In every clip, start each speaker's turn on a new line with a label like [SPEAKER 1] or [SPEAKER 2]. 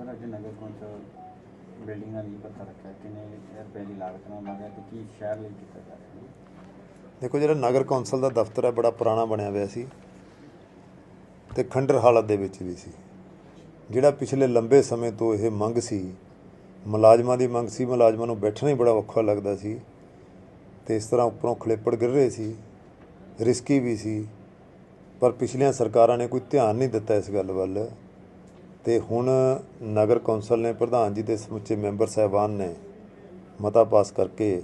[SPEAKER 1] Sir, ਅੱਜ ਨਗਰ council ਬਿਲਡਿੰਗਾਂ ਦੀ ਪੱਤਾ ਰੱਖਿਆ ਕਿੰਨੇ ਰੁਪਏ ਦੀ ਲਾਗਤ ਨਾਲ ਬਣਿਆ ਤੇ ਕੀ ਸ਼ਹਿਰ ਲਈ ਕੀਤਾ ਜਾ ਰਿਹਾ
[SPEAKER 2] ਦੇਖੋ, ਜਿਹੜਾ ਨਗਰ ਕੌਂਸਲ ਦਾ ਦਫ਼ਤਰ ਹੈ, ਬੜਾ ਪੁਰਾਣਾ ਬਣਿਆ ਹੋਇਆ ਸੀ ਤੇ ਖੰਡਰ ਹਾਲਤ ਦੇ ਵਿੱਚ ਵੀ ਸੀ। ਜਿਹੜਾ ਪਿਛਲੇ ਲੰਬੇ ਸਮੇਂ ਤੋਂ ਇਹ ਮੰਗ ਸੀ, ਮੁਲਾਜ਼ਮਾਂ ਦੀ ਮੰਗ ਸੀ, ਮੁਲਾਜ਼ਮਾਂ ਨੂੰ ਬੈਠਣਾ ਹੀ ਬੜਾ ਔਖਾ ਲੱਗਦਾ ਸੀ ਤੇ ਇਸ ਤਰ੍ਹਾਂ ਉੱਪਰੋਂ ਖਲੇਪੜ ਗਿਰ ਰਹੇ ਸੀ, ਰਿਸਕੀ ਵੀ ਸੀ, ਪਰ ਪਿਛਲੀਆਂ ਸਰਕਾਰਾਂ ਨੇ ਕੋਈ ਧਿਆਨ ਨਹੀਂ ਦਿੱਤਾ ਇਸ ਗੱਲ ਵੱਲ। ਤੇ ਹੁਣ ਨਗਰ ਕੌਂਸਲ ਨੇ ਪ੍ਰਧਾਨ ਜੀ ਦੇ ਸਮੁੱਚੇ ਮੈਂਬਰ ਸਾਹਿਬਾਨ ਨੇ ਮਤਾ ਪਾਸ ਕਰਕੇ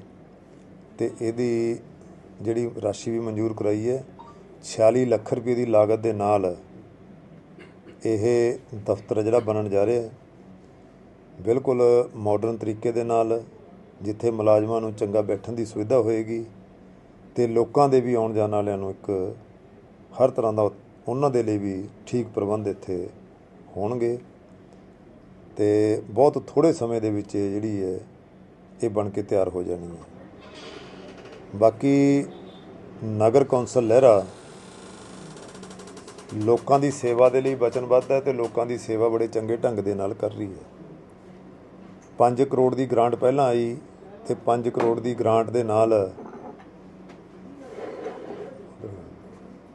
[SPEAKER 2] ਤੇ ਇਹਦੀ ਜਿਹੜੀ ਰਾਸ਼ੀ ਵੀ ਮਨਜ਼ੂਰ ਕਰਾਈ ਹੈ 46 ਲੱਖ ਰੁਪਏ ਦੀ ਲਾਗਤ ਦੇ ਨਾਲ ਇਹ ਦਫ਼ਤਰ ਜਿਹੜਾ ਬਣਨ ਜਾ ਰਿਹਾ ਹੈ। ਬਿਲਕੁਲ ਮਾਡਰਨ ਤਰੀਕੇ ਦੇ ਨਾਲ ਜਿੱਥੇ ਮੁਲਾਜ਼ਮਾਂ ਨੂੰ ਚੰਗਾ ਬੈਠਣ ਦੀ ਸੁਵਿਧਾ ਹੋਏਗੀ ਤੇ ਲੋਕਾਂ ਦੇ ਵੀ ਆਉਣ ਜਾਣ ਵਾਲਿਆਂ ਨੂੰ ਇੱਕ ਹਰ ਤਰ੍ਹਾਂ ਦਾ ਉਹਨਾਂ ਦੇ ਲਈ ਵੀ ਠੀਕ ਪ੍ਰਬੰਧ ਇੱਥੇ ਹੋਣਗੇ। ਤੇ ਬਹੁਤ ਥੋੜੇ ਸਮੇਂ ਦੇ ਵਿੱਚ ਇਹ ਜਿਹੜੀ ਹੈ, ਇਹ ਬਣ ਕੇ ਤਿਆਰ ਹੋ ਜਾਣੀ ਹੈ। ਬਾਕੀ ਨਗਰ ਕੌਂਸਲ ਲਹਿਰਾ ਲੋਕਾਂ ਦੀ ਸੇਵਾ ਦੇ ਲਈ ਵਚਨਬੱਧ ਹੈ ਤੇ ਲੋਕਾਂ ਦੀ ਸੇਵਾ ਬੜੇ ਚੰਗੇ ਢੰਗ ਦੇ ਨਾਲ ਕਰ ਰਹੀ ਹੈ। 5 ਕਰੋੜ ਦੀ ਗ੍ਰਾਂਟ ਪਹਿਲਾਂ ਆਈ ਤੇ 5 ਕਰੋੜ ਦੀ ਗ੍ਰਾਂਟ ਦੇ ਨਾਲ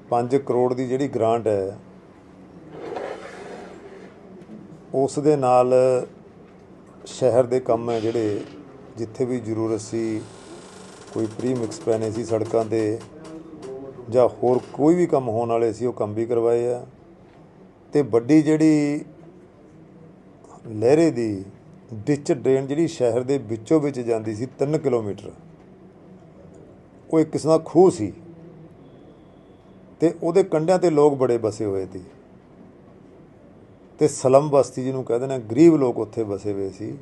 [SPEAKER 2] 5 ਕਰੋੜ ਦੀ ਜਿਹੜੀ ਗ੍ਰਾਂਟ ਹੈ ਉਸ ਦੇ ਨਾਲ ਸ਼ਹਿਰ ਦੇ ਕੰਮ ਹੈ ਜਿਹੜੇ ਜਿੱਥੇ ਵੀ ਜ਼ਰੂਰਤ ਸੀ, ਕੋਈ ਪ੍ਰੀ ਮਿਕਸ ਪੈਣੇ ਸੀ ਸੜਕਾਂ ਤੇ ਜਾਂ ਹੋਰ ਕੋਈ ਵੀ ਕੰਮ ਹੋਣ ਵਾਲੇ ਸੀ, ਉਹ ਕੰਮ ਵੀ ਕਰਵਾਏ ਆ। ਤੇ ਵੱਡੀ ਜਿਹੜੀ ਲਹਿਰੇ ਦੀ ਡਿਚ ਡਰੇਨ ਜਿਹੜੀ ਸ਼ਹਿਰ ਦੇ ਵਿੱਚੋਂ ਵਿੱਚ ਜਾਂਦੀ ਸੀ 3 ਕਿਲੋਮੀਟਰ, ਉਹ ਇੱਕ ਕਿਸਮ ਦਾ ਖੂਹ ਸੀ ਤੇ ਉਹਦੇ ਕੰਢਿਆਂ ਤੇ ਲੋਕ ਬੜੇ ਬਸੇ ਹੋਏ ਸੀ। ਤੇ ਸਲਮ ਬਸਤੀ ਜਿਹਨੂੰ ਕਹਿੰਦੇ ਨੇ, ਗਰੀਬ ਲੋਕ ਉੱਥੇ ਵਸੇ ਹੋਏ ਸੀ।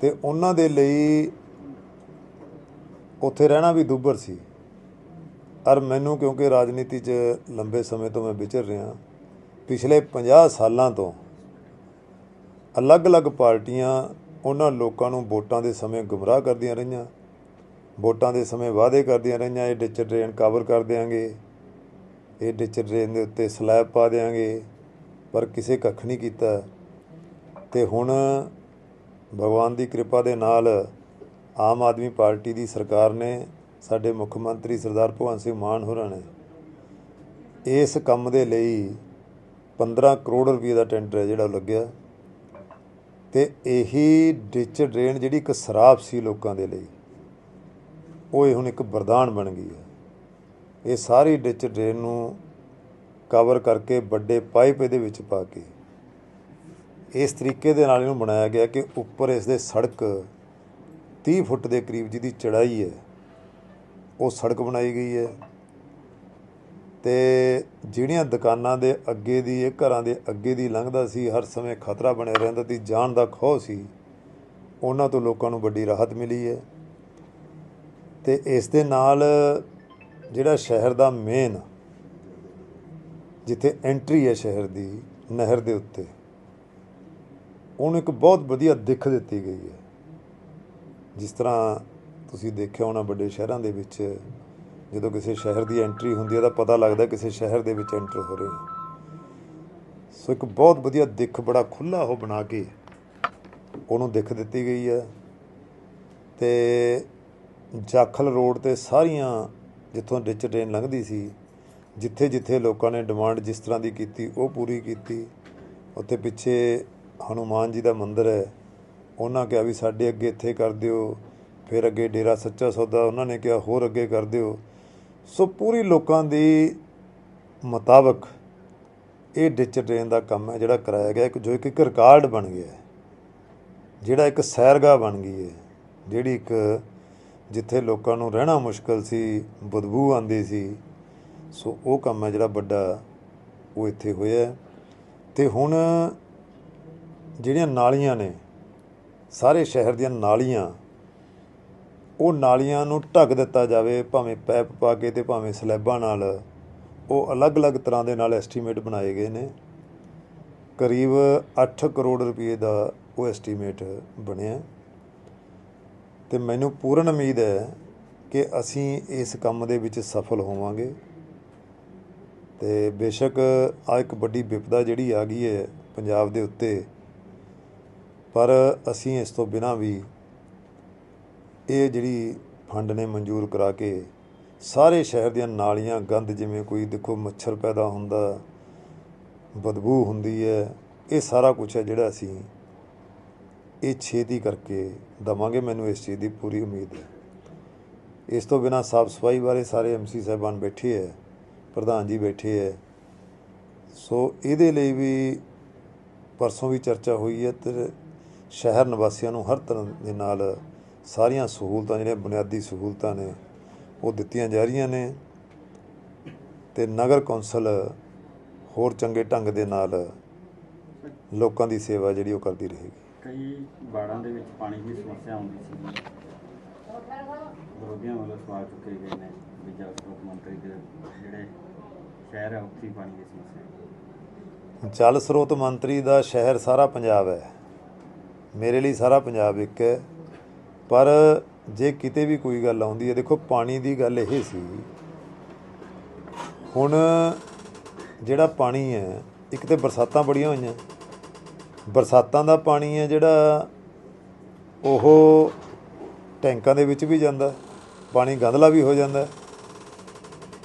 [SPEAKER 2] ਤੇ ਉਹਨਾਂ ਦੇ ਲਈ ਉੱਥੇ ਰਹਿਣਾ ਵੀ ਦੁੱਭਰ ਸੀ। ਔਰ ਮੈਨੂੰ ਕਿਉਂਕਿ ਰਾਜਨੀਤੀ 'ਚ ਲੰਬੇ ਸਮੇਂ ਤੋਂ ਮੈਂ ਵਿਚਰ ਰਿਹਾ, ਪਿਛਲੇ 50 ਸਾਲਾਂ ਤੋਂ ਅਲੱਗ-ਅਲੱਗ ਪਾਰਟੀਆਂ ਉਹਨਾਂ ਲੋਕਾਂ ਨੂੰ ਵੋਟਾਂ ਦੇ ਸਮੇਂ ਗੁੰਮਰਾਹ ਕਰਦੀਆਂ ਰਹੀਆਂ, ਵੋਟਾਂ ਦੇ ਸਮੇਂ ਵਾਅਦੇ ਕਰਦੀਆਂ ਰਹੀਆਂ, ਇਹ ਡਿਚ ਟ੍ਰੇਨ ਕਵਰ ਕਰ ਦੇਾਂਗੇ ਇਹ ਡਿਚ ਟ੍ਰੇਨ ਦੇ ਉੱਤੇ ਸਲੈਬ ਪਾ ਦੇਾਂਗੇ ਪਰ ਕਿਸੇ ਕੱਖ ਨਹੀਂ ਕੀਤਾ। ਤੇ ਹੁਣ ਭਗਵਾਨ ਦੀ ਕਿਰਪਾ ਦੇ ਨਾਲ ਆਮ ਆਦਮੀ ਪਾਰਟੀ ਦੀ ਸਰਕਾਰ ਨੇ ਸਾਡੇ ਮੁੱਖ ਮੰਤਰੀ ਸਰਦਾਰ ਭਗਵੰਤ ਸਿੰਘ ਮਾਨ ਹੋਰਾਂ ਨੇ ਇਸ ਕੰਮ ਦੇ ਲਈ 15 ਕਰੋੜ ਰੁਪਏ ਦਾ ਟੈਂਡਰ ਹੈ ਜਿਹੜਾ ਉਹ ਲੱਗਿਆ। ਤੇ ਇਹੀ ਡਿਚ ਡਰੇਨ ਜਿਹੜੀ ਇੱਕ ਸਰਾਪ ਸੀ ਲੋਕਾਂ ਦੇ ਲਈ, ਉਹ ਇਹ ਹੁਣ ਇੱਕ ਵਰਦਾਨ ਬਣ ਗਈ ਹੈ। ਇਹ ਸਾਰੀ ਡਿਚ ਡਰੇਨ ਨੂੰ ਕਵਰ ਕਰਕੇ ਵੱਡੇ ਪਾਈਪ ਇਹਦੇ ਵਿੱਚ ਪਾ ਕੇ। ਇਸ ਤਰੀਕੇ ਦੇ ਨਾਲ ਇਹਨੂੰ ਬਣਾਇਆ ਗਿਆ ਕਿ ਉੱਪਰ ਇਸ ਦੇ ਸੜਕ 30 ਫੁੱਟ ਦੇ ਕਰੀਬ ਜਿਹਦੀ ਚੜਾਈ ਹੈ, ਉਹ ਸੜਕ ਬਣਾਈ ਗਈ ਹੈ। ਤੇ ਜਿਹੜੀਆਂ ਦੁਕਾਨਾਂ ਦੇ ਅੱਗੇ ਦੀ ਇਹ ਘਰਾਂ ਦੇ ਅੱਗੇ ਦੀ ਲੰਘਦਾ ਸੀ, ਹਰ ਸਮੇਂ ਖਤਰਾ ਬਣਿਆ ਰਹਿੰਦਾ ਸੀ ਜਾਨ ਦਾ ਖੌਅ ਸੀ, ਉਹਨਾਂ ਤੋਂ ਲੋਕਾਂ ਨੂੰ ਵੱਡੀ ਰਾਹਤ ਮਿਲੀ ਹੈ। ਤੇ ਇਸ ਦੇ ਨਾਲ ਜਿਹੜਾ ਸ਼ਹਿਰ ਦਾ ਮੇਨ ਜਿੱਥੇ ਐਂਟਰੀ ਹੈ ਸ਼ਹਿਰ ਦੀ, ਨਹਿਰ ਦੇ ਉੱਤੇ, ਉਹਨੂੰ ਇੱਕ ਬਹੁਤ ਵਧੀਆ ਦਿੱਖ ਦਿੱਤੀ ਗਈ ਹੈ। ਜਿਸ ਤਰ੍ਹਾਂ ਤੁਸੀਂ ਦੇਖਿਆ ਹੋਣਾ ਵੱਡੇ ਸ਼ਹਿਰਾਂ ਦੇ ਵਿੱਚ, ਜਦੋਂ ਕਿਸੇ ਸ਼ਹਿਰ ਦੀ ਐਂਟਰੀ ਹੁੰਦੀ ਹੈ ਤਾਂ ਪਤਾ ਲੱਗਦਾ ਕਿਸੇ ਸ਼ਹਿਰ ਦੇ ਵਿੱਚ ਐਂਟਰ ਹੋ ਰਹੇ ਹਾਂ ਸੋ ਇੱਕ ਬਹੁਤ ਵਧੀਆ ਦਿੱਖ ਬੜਾ ਖੁੱਲਾ ਉਹ ਬਣਾ ਕੇ ਉਹਨੂੰ ਦਿੱਖ ਦਿੱਤੀ ਗਈ ਹੈ। ਤੇ ਜਾਖਲ ਰੋਡ ਤੇ ਸਾਰੀਆਂ ਜਿੱਥੋਂ ਡਿਚ ਟ੍ਰੇਨ ਲੰਘਦੀ ਸੀ ਜਿੱਥੇ ਜਿੱਥੇ ਲੋਕਾਂ ਨੇ ਡਿਮਾਂਡ ਜਿਸ ਤਰ੍ਹਾਂ ਦੀ ਕੀਤੀ, ਉਹ ਪੂਰੀ ਕੀਤੀ। ਉੱਥੇ ਪਿੱਛੇ ਹਨੂਮਾਨ ਜੀ ਦਾ ਮੰਦਿਰ ਹੈ। ਉਹਨਾਂ ਕਿਹਾ ਵੀ ਸਾਡੇ ਅੱਗੇ ਇੱਥੇ ਕਰ ਦਿਓ, ਫਿਰ ਅੱਗੇ ਡੇਰਾ ਸੱਚਾ ਸੌਦਾ ਉਹਨਾਂ ਨੇ ਕਿਹਾ, ਹੋਰ ਅੱਗੇ ਕਰ ਦਿਓ। ਸੋ ਪੂਰੀ ਲੋਕਾਂ ਦੀ ਮੁਤਾਬਕ ਇਹ ਡਿਚ ਟ੍ਰੇਨ ਦਾ ਕੰਮ ਹੈ ਜਿਹੜਾ ਕਰਾਇਆ ਗਿਆ। ਇੱਕ ਜੋ ਇੱਕ ਇੱਕ ਰਿਕਾਰਡ ਬਣ ਗਿਆ ਜਿਹੜਾ ਇੱਕ ਸੈਰਗਾਹ ਬਣ ਗਈ ਹੈ, ਜਿਹੜੀ ਇੱਕ ਜਿੱਥੇ ਲੋਕਾਂ ਨੂੰ ਰਹਿਣਾ ਮੁਸ਼ਕਲ ਸੀ, ਬਦਬੂ ਆਉਂਦੀ ਸੀ ਸੋ ਉਹ ਕੰਮ ਹੈ ਜਿਹੜਾ ਵੱਡਾ ਉਹ ਇੱਥੇ ਹੋਇਆ ਹੈ। ਤੇ ਹੁਣ ਜਿਹੜੀਆਂ ਨਾਲੀਆਂ ਨੇ, ਸਾਰੇ ਸ਼ਹਿਰ ਦੀਆਂ ਨਾਲੀਆਂ, ਉਹ ਨਾਲੀਆਂ ਨੂੰ ਢੱਕ ਦਿੱਤਾ ਜਾਵੇ, ਭਾਵੇਂ ਪੈਪ ਪਾ ਕੇ ਤੇ ਭਾਵੇਂ ਸਲੈਬਾਂ ਨਾਲ, ਉਹ ਅਲੱਗ-ਅਲੱਗ ਤਰ੍ਹਾਂ ਦੇ ਨਾਲ ਐਸਟੀਮੇਟ ਬਣਾਏ ਗਏ ਨੇ। ਕਰੀਬ 8 ਕਰੋੜ ਰੁਪਏ ਦਾ ਉਹ ਐਸਟੀਮੇਟ ਬਣਿਆ ਤੇ ਮੈਨੂੰ ਪੂਰਨ ਉਮੀਦ ਹੈ ਕਿ ਅਸੀਂ ਇਸ ਕੰਮ ਦੇ ਵਿੱਚ ਸਫਲ ਹੋਵਾਂਗੇ। ਅਤੇ ਬੇਸ਼ੱਕ ਆ ਇੱਕ ਵੱਡੀ ਵਿਪਦਾ ਜਿਹੜੀ ਆ ਗਈ ਹੈ ਪੰਜਾਬ ਦੇ ਉੱਤੇ। ਪਰ ਅਸੀਂ ਇਸ ਤੋਂ ਬਿਨਾਂ ਵੀ ਇਹ ਜਿਹੜੀ ਫੰਡ ਨੇ ਮਨਜ਼ੂਰ ਕਰਾ ਕੇ ਸਾਰੇ ਸ਼ਹਿਰ ਦੀਆਂ ਨਾਲੀਆਂ, ਗੰਦ ਜਿਵੇਂ ਕੋਈ ਦੇਖੋ ਮੱਛਰ ਪੈਦਾ ਹੁੰਦਾ, ਬਦਬੂ ਹੁੰਦੀ ਹੈ, ਇਹ ਸਾਰਾ ਕੁਝ ਹੈ ਜਿਹੜਾ ਅਸੀਂ ਇਹ ਛੇਤੀ ਕਰਕੇ ਦਵਾਂਗੇ। ਮੈਨੂੰ ਇਸ ਚੀਜ਼ ਦੀ ਪੂਰੀ ਉਮੀਦ ਹੈ। ਇਸ ਤੋਂ ਬਿਨਾ ਸਾਫ਼ ਸਫ਼ਾਈ ਬਾਰੇ ਸਾਰੇ ਐਮਸੀ ਸਾਹਿਬਾਨ ਬੈਠੇ ਹੈ। ਪ੍ਰਧਾਨ ਜੀ ਬੈਠੇ ਹੈ ਸੋ ਇਹਦੇ ਲਈ ਵੀ ਪਰਸੋਂ ਵੀ ਚਰਚਾ ਹੋਈ ਹੈ ਤੇ ਸ਼ਹਿਰ ਨਿਵਾਸੀਆਂ ਨੂੰ ਹਰ ਤਰ੍ਹਾਂ ਦੇ ਨਾਲ ਸਾਰੀਆਂ ਸਹੂਲਤਾਂ ਜਿਹੜੀਆਂ ਬੁਨਿਆਦੀ ਸਹੂਲਤਾਂ ਨੇ ਉਹ ਦਿੱਤੀਆਂ ਜਾ ਰਹੀਆਂ ਨੇ ਤੇ ਨਗਰ ਕੌਂਸਲ ਹੋਰ ਚੰਗੇ ਢੰਗ ਦੇ ਨਾਲ ਲੋਕਾਂ ਦੀ ਸੇਵਾ ਜਿਹੜੀ ਉਹ ਕਰਦੀ ਰਹੇਗੀ।
[SPEAKER 1] ਕਈ ਬਾੜਾਂ ਦੇ ਵਿੱਚ ਪਾਣੀ ਦੀ ਸਮੱਸਿਆ ਆਉਂਦੀ ਸੀ। ਵਿਰੋਧੀਆਂ ਵੱਲੋਂ ਸਵਾਲ ਚੁੱਕੇ ਗਏ ਨੇ। ਵੀ ਜਲ ਸਰੋਤ ਮੰਤਰੀ ਦੇ ਜਿਹੜੇ ਸ਼ਹਿਰ ਹੈ ਉੱਥੇ ਪਾਣੀ ਦੀ ਸਮੱਸਿਆ।
[SPEAKER 2] ਜਲ ਸਰੋਤ ਮੰਤਰੀ ਦਾ ਸ਼ਹਿਰ ਸਾਰਾ ਪੰਜਾਬ ਹੈ। ਮੇਰੇ ਲਈ ਸਾਰਾ ਪੰਜਾਬ ਇੱਕ ਹੈ। ਪਰ ਜੇ ਕਿਤੇ ਵੀ ਕੋਈ ਗੱਲ ਆਉਂਦੀ ਹੈ, ਦੇਖੋ ਪਾਣੀ ਦੀ ਗੱਲ ਇਹ ਸੀ। ਹੁਣ ਜਿਹੜਾ ਪਾਣੀ ਹੈ, ਇੱਕ ਤੇ ਬਰਸਾਤਾਂ ਬੜੀਆਂ ਹੋਈਆਂ। ਬਰਸਾਤਾਂ ਦਾ ਪਾਣੀ ਹੈ ਜਿਹੜਾ ਉਹ ਟੈਂਕਾਂ ਦੇ ਵਿੱਚ ਵੀ ਜਾਂਦਾ। ਪਾਣੀ ਗੰਧਲਾ ਵੀ ਹੋ ਜਾਂਦਾ।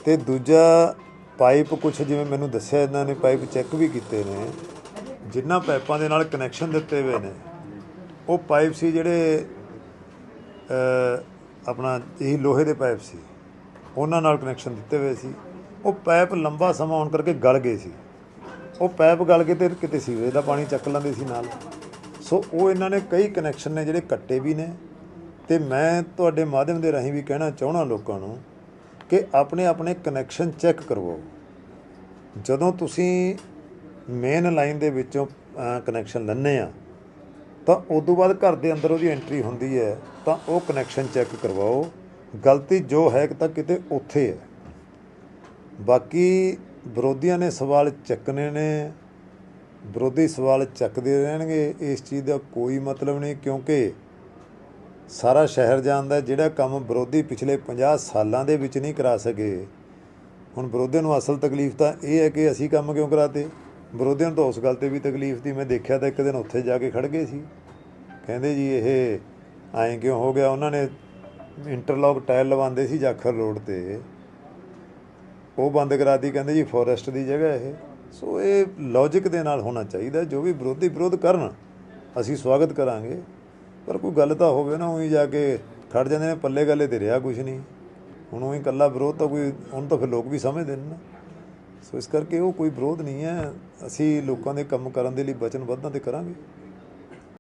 [SPEAKER 2] ਤੇ ਦੂਜਾ ਪਾਈਪ ਕੁਛ ਜਿਵੇਂ ਮੈਨੂੰ ਦੱਸਿਆ ਇਹਨਾਂ ਨੇ ਪਾਈਪ ਚੈੱਕ ਵੀ ਕੀਤੇ ਨੇ, ਜਿੰਨਾ ਪਾਈਪਾਂ ਦੇ ਨਾਲ ਕਨੈਕਸ਼ਨ ਦਿੱਤੇ ਹੋਏ ਨੇ, ਉਹ ਪਾਈਪ ਸੀ ਜਿਹੜੇ ਆਪਣਾ ਇਹ ਲੋਹੇ ਦੇ ਪਾਈਪ ਸੀ, ਉਹਨਾਂ ਨਾਲ ਕਨੈਕਸ਼ਨ ਦਿੱਤੇ ਹੋਏ ਸੀ। ਉਹ ਪਾਈਪ ਲੰਬਾ ਸਮਾਂ ਹੋਣ ਕਰਕੇ ਗਲ ਗਏ ਸੀ। ਉਹ ਪਾਈਪ ਗਲ ਕੇ ਤੇ ਕਿਤੇ ਸੀਵਰੇਜ ਦਾ ਪਾਣੀ ਚੱਕ ਲੈਂਦੇ ਸੀ ਨਾਲ। ਸੋ ਉਹ ਇਹਨਾਂ ਨੇ ਕਈ ਕਨੈਕਸ਼ਨ ਨੇ ਜਿਹੜੇ ਕੱਟੇ ਵੀ ਨੇ, ਤੇ ਮੈਂ ਤੁਹਾਡੇ ਮਾਧਿਅਮ ਦੇ ਰਾਹੀਂ ਵੀ ਕਹਿਣਾ ਚਾਹਣਾ ਲੋਕਾਂ ਨੂੰ ਕਿ ਆਪਣੇ ਆਪਣੇ ਕਨੈਕਸ਼ਨ ਚੈੱਕ ਕਰਵਾਓ ਜਦੋਂ ਤੁਸੀਂ ਮੇਨ ਲਾਈਨ ਦੇ ਵਿੱਚੋਂ ਕਨੈਕਸ਼ਨ ਲੈਂਦੇ ਆ, ਤਾਂ ਉਸ ਤੋਂ ਬਾਅਦ ਘਰ ਦੇ ਅੰਦਰ ਉਹਦੀ ਐਂਟਰੀ ਹੁੰਦੀ ਹੈ, ਤਾਂ ਉਹ ਕਨੈਕਸ਼ਨ ਚੈੱਕ ਕਰਵਾਓ। ਗਲਤੀ ਜੋ ਹੈ ਤਾਂ ਕਿਤੇ ਉੱਥੇ ਹੈ। ਬਾਕੀ ਵਿਰੋਧੀਆਂ ਨੇ ਸਵਾਲ ਚੱਕਣੇ ਨੇ, ਵਿਰੋਧੀ ਸਵਾਲ ਚੱਕਦੇ ਰਹਿਣਗੇ, ਇਸ ਚੀਜ਼ ਦਾ ਕੋਈ ਮਤਲਬ ਨਹੀਂ, ਕਿਉਂਕਿ ਸਾਰਾ ਸ਼ਹਿਰ ਜਾਣਦਾ ਜਿਹੜਾ ਕੰਮ ਵਿਰੋਧੀ ਪਿਛਲੇ 50 ਸਾਲਾਂ ਦੇ ਵਿੱਚ ਨਹੀਂ ਕਰਾ ਸਕੇ। ਹੁਣ ਵਿਰੋਧੀਆਂ ਨੂੰ ਅਸਲ ਤਕਲੀਫ ਤਾਂ ਇਹ ਹੈ ਕਿ ਅਸੀਂ ਕੰਮ ਕਿਉਂ ਕਰਾਤੇ? ਵਿਰੋਧੀਆਂ ਨੂੰ ਤਾਂ ਉਸ ਗੱਲ ਤੇ ਵੀ ਤਕਲੀਫ ਦੀ ਮੈਂ ਦੇਖਿਆ ਤਾਂ ਇੱਕ ਦਿਨ ਉੱਥੇ ਜਾ ਕੇ ਖੜ ਗਏ ਸੀ। ਕਹਿੰਦੇ ਜੀ ਇਹ ਐਂ ਕਿਉਂ ਹੋ ਗਿਆ? ਉਹਨਾਂ ਨੇ ਇੰਟਰਲੌਕ ਟਾਇਲ ਲਵਾਉਂਦੇ ਸੀ ਜਾਖਰ ਰੋਡ ਤੇ। ਉਹ ਬੰਦ ਕਰਾਤੀ ਕਹਿੰਦੇ ਜੀ ਫੋਰੈਸਟ ਦੀ ਜਗ੍ਹਾ ਇਹ। ਸੋ ਇਹ ਲੌਜੀਕ ਦੇ ਨਾਲ ਹੋਣਾ ਚਾਹੀਦਾ। ਜੋ ਵੀ ਵਿਰੋਧੀ ਵਿਰੋਧ ਕਰਨ, ਅਸੀਂ ਸਵਾਗਤ ਕਰਾਂਗੇ। ਪਰ ਕੋਈ ਗੱਲ ਤਾਂ ਹੋਵੇ ਨਾ, ਉਹੀ ਜਾ ਕੇ ਖੜ ਜਾਂਦੇ ਨੇ, ਪੱਲੇ ਗੱਲੇ ਤੇ ਰਿਹਾ ਕੁਝ ਨਹੀਂ। ਹੁਣ ਉਹੀ ਇਕੱਲਾ ਵਿਰੋਧ ਤਾਂ ਕੋਈ ਹੁਣ ਤਾਂ ਫਿਰ ਲੋਕ ਵੀ ਸਮਝਦੇ ਨੇ ਨਾ। ਸੋ ਇਸ ਕਰਕੇ ਉਹ ਕੋਈ ਵਿਰੋਧ ਨਹੀਂ ਹੈ। ਅਸੀਂ ਲੋਕਾਂ ਦੇ ਕੰਮ ਕਰਨ ਦੇ ਲਈ ਵਚਨਬੱਧਾਂ ਤੇ ਕਰਾਂਗੇ।